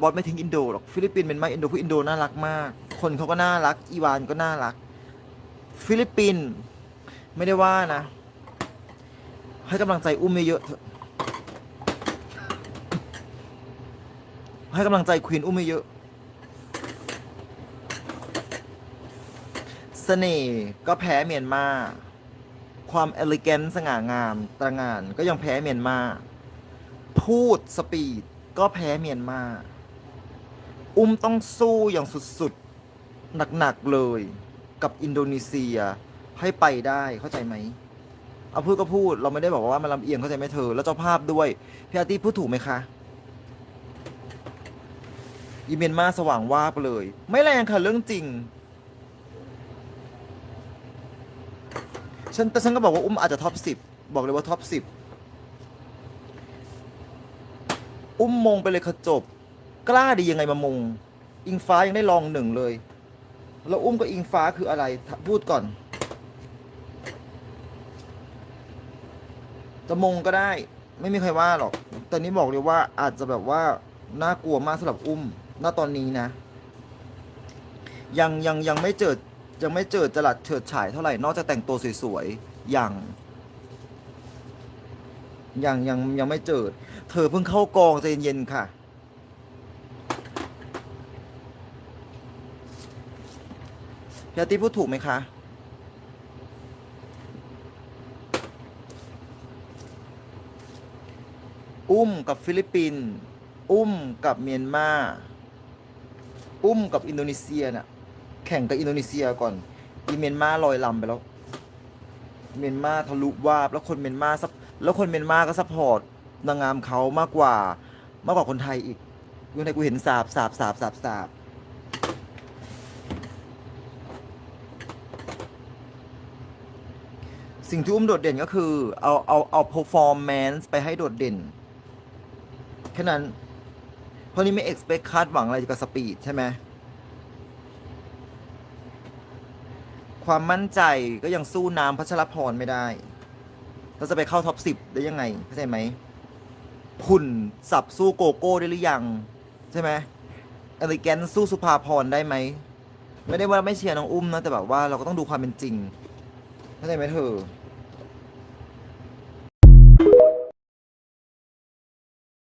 บอสไม่ทิ้งอินโดหรอกฟิลิปปินส์เป็นมากอินโดเพราะอินโดน่ารักมาก คนเขาก็น่ารัก อีวานก็น่ารัก ฟิลิปปินส์ไม่ได้ว่านะ ให้กำลังใจอุ้มเยอะๆเถอะให้กำลังใจควีนอุ้มเยอะเสน่ห์ก็แพ้เมียนมา ความเอลิแกนสง่างามตระงานก็ยังแพ้เมียนมา พูดสปีดก็แพ้เมียนมา อุ้มต้องสู้อย่างสุดๆ หนักๆ เลยกับอินโดนีเซียให้ไปได้เข้าใจไหมเอาพูดก็พูดเราไม่ได้บอกว่ามันลำเอียงเข้าใจไหมเธอ แล้วเจ้าภาพด้วยพี่อาร์ตี้พูดถูกไหมคะอีเมียนมาสว่างว่าบเลย ไม่แรงค่ะเรื่องจริงฉันแต่ฉันก็บอกว่าอุ้มอาจจะท็อปสิบบอกเลยว่าท็อปสิบอุ้มมงไปเลยค่ะจบ กล้าดียังไงมามงอิงฟ้ายังได้ลองหนึ่งเลย แล้วอุ้มกับอิงฟ้าคืออะไร พูดก่อน จะมงก็ได้ ไม่มีใครว่าหรอกแต่นี้บอกเลยว่าอาจจะแบบว่า น่ากลัวมากสำหรับอุ้ม ณ ตอนนี้นะ ยังยังยังไม่เจอ ยังไม่เจอจรัสเฉิดฉายเท่าไหร่ นอกจากแต่งตัวสวยๆ อย่างยังยังยังไม่เจอ เธอเพิ่งเข้ากองใจเย็นๆค่ะ พี่อาตี้พูดถูกไหมคะ อุ้มกับฟิลิปปินส์ อุ้มกับเมียนมา อุ้มกับอินโดนีเซียน่ะ แข่งกับอินโดนีเซียก่อน อีเมียนมาลอยลำไปแล้ว เมียนมาทะลุวาบ แล้วคนเมียนมาซับแล้วคนเมียนมาก็ซัพพอร์ตนางงามเขามากกว่า มากกว่าคนไทยอีกคนไทยกูเห็นสาบสาบสาบสาบสาบ สิ่งที่อุ้มโดดเด่นก็คือเอาเอาเอา performance ไปให้โดดเด่น แค่นั้น เพราะนี่ไม่ expect คาดหวังอะไรกับสปีดใช่ไหม ความมั่นใจก็ยังสู้น้ำพัชรพรไม่ได้ เราจะไปเข้าท็อปสิบได้ยังไง เข้าใจไหมหุ่นสับสู้โกโก้ได้หรือยัง ใช่ไหมอลิแกนสู้สุภาพรได้ไหม ไม่ได้ว่าไม่เชียร์น้องอุ้มนะ แต่แบบว่าเราก็ต้องดูความเป็นจริงเข้าใจไหมเธอ